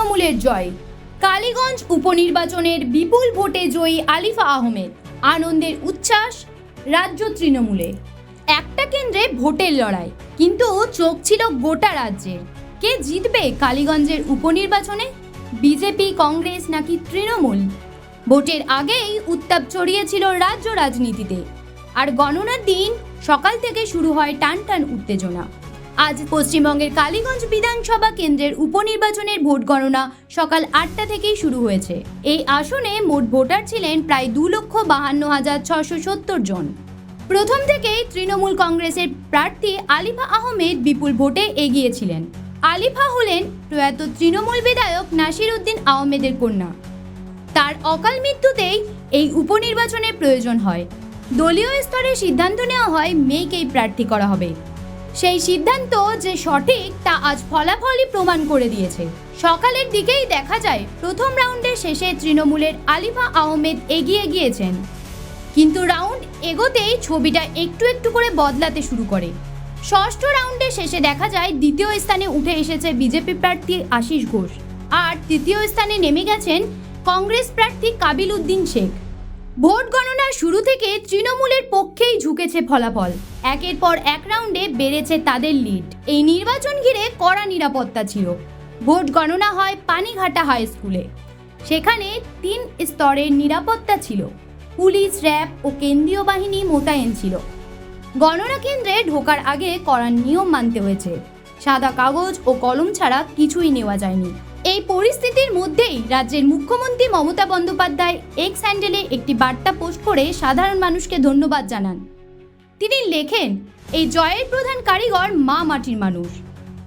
তৃণমূলের জয়। কালীগঞ্জ উপনির্বাচনের বিপুল ভোটে জয়ী আলিফা আহমেদ, আনন্দের উচ্ছ্বাস রাজ্য তৃণমূলে। একটা কেন্দ্রে ভোটের লড়াই, কিন্তু চোখ ছিল গোটা রাজ্যের কে জিতবে কালীগঞ্জের উপনির্বাচনে? বিজেপি, কংগ্রেস নাকি তৃণমূল? ভোটের আগেই উত্তাপ ছড়িয়েছিল রাজ্য রাজনীতিতে। আর গণনার দিন সকাল থেকে শুরু হয় টান টান উত্তেজনা। আজ পশ্চিমবঙ্গের কালীগঞ্জ বিধানসভা কেন্দ্রের উপনির্বাচনের ভোট গণনা সকাল আটটা থেকেই শুরু হয়েছে। এই আসনে মোট ভোটার ছিলেন প্রায় দু লক্ষ বাহান্ন হাজার ছশো সত্তর জন। প্রথম থেকেই তৃণমূল কংগ্রেসের প্রার্থী আলিফা আহমেদ বিপুল ভোটে এগিয়েছিলেন। আলিফা হলেন প্রয়াত তৃণমূল বিধায়ক নাসির উদ্দিন আহমেদের কন্যা। তার অকাল মৃত্যুতেই এই উপনির্বাচনের প্রয়োজন হয়। দলীয় স্তরে সিদ্ধান্ত নেওয়া হয়, মেয়েকেই প্রার্থী করা হবে। সেই সিদ্ধান্ত যে সঠিক তা আজ ফলাফলই প্রমাণ করে দিয়েছে। সকালের দিকেই দেখা যায়, প্রথম রাউন্ডের শেষে তৃণমূলের আলিফা আহমেদ এগিয়ে গিয়েছেন। কিন্তু রাউন্ড এগোতেই ছবিটা একটু একটু করে বদলাতে শুরু করে। ষষ্ঠ রাউন্ডের শেষে দেখা যায়, দ্বিতীয় স্থানে উঠে এসেছে বিজেপি প্রার্থী আশিস ঘোষ। আর তৃতীয় স্থানে নেমে গেছেন কংগ্রেস প্রার্থী কাবিল উদ্দিন শেখ। ভোট গণনার শুরু থেকে তৃণমূলের পক্ষেই ঝুঁকেছে ফলাফল। একের পর এক রাউন্ডে বেড়েছে তাদের লিড। এই নির্বাচন ঘিরে কড়া নিরাপত্তা ছিল। ভোট গণনা হয় পানিঘাটা হাই স্কুলে। সেখানে তিন স্তরের নিরাপত্তা ছিল। পুলিশ, র্যাব ও কেন্দ্রীয় বাহিনী মোতায়েন ছিল। গণনা কেন্দ্রে ঢোকার আগে কড়া নিয়ম মানতে হয়েছে। সাদা কাগজ ও কলম ছাড়া কিছুই নেওয়া যায়নি। এই পরিস্থিতির মধ্যেই রাজ্যের মুখ্যমন্ত্রী মমতা বন্দ্যোপাধ্যায় এক্স হ্যান্ডেলে একটি বার্তা পোস্ট করে সাধারণ মানুষকে ধন্যবাদ জানান। তিনি লেখেন, এই জয়ের প্রধান কারিগর মা মাটির মানুষ।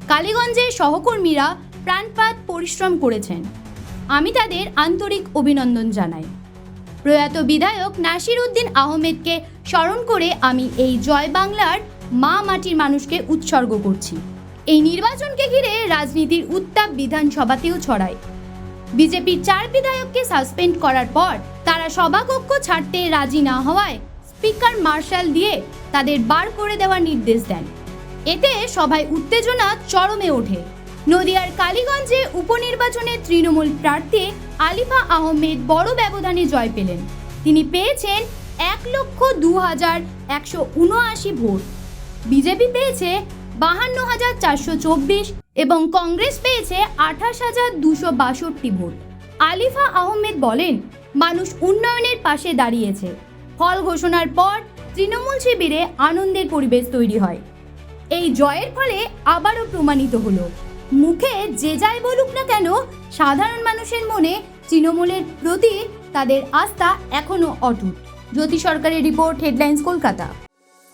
কালীগঞ্জের সহকর্মীরা প্রাণপাত পরিশ্রম করেছেন। আমি তাদের আন্তরিক অভিনন্দন জানাই। প্রয়াত বিধায়ক নাসির উদ্দিন আহমেদকে স্মরণ করে আমি এই জয় বাংলার মা মাটির মানুষকে উৎসর্গ করছি। এই নির্বাচনকে ঘিরে রাজনীতির উত্তাপ বিধানসভাতেও ছড়ায়। বিজেপির চার বিধায়ককে সাসপেন্ড করার পর তারা সভাকক্ষ ছাড়তে রাজি না হওয়ায় স্পিকার মার্শাল দিয়ে তাদের বার করে দেওয়ার নির্দেশ দেন। এতে সভায় উত্তেজনা চরমে ওঠে। নদিয়ার কালীগঞ্জে উপনির্বাচনে তৃণমূল প্রার্থী আলিফা আহমেদ বড় ব্যবধানে জয় পেলেন। তিনি পেয়েছেন এক লক্ষ দু হাজার একশো উনআশি ভোট। বিজেপি পেয়েছে বাহান্ন হাজার চারশো চব্বিশ এবং কংগ্রেস পেয়েছে আঠাশ হাজার দুশো বাষট্টি ভোট। আলিফা আহমেদ বলেন, মানুষ উন্নয়নের পাশে দাঁড়িয়েছে। ফল ঘোষণার পর তৃণমূল শিবিরে আনন্দের পরিবেশ তৈরি হয়। এই জয়ের ফলে আবারও প্রমাণিত হলো, মুখে যে যাই বলুক না কেন, সাধারণ মানুষের মনে তৃণমূলের প্রতি তাদের আস্থা এখনও অটুট। জ্যোতি সরকারের রিপোর্ট, হেডলাইন্স, কলকাতা।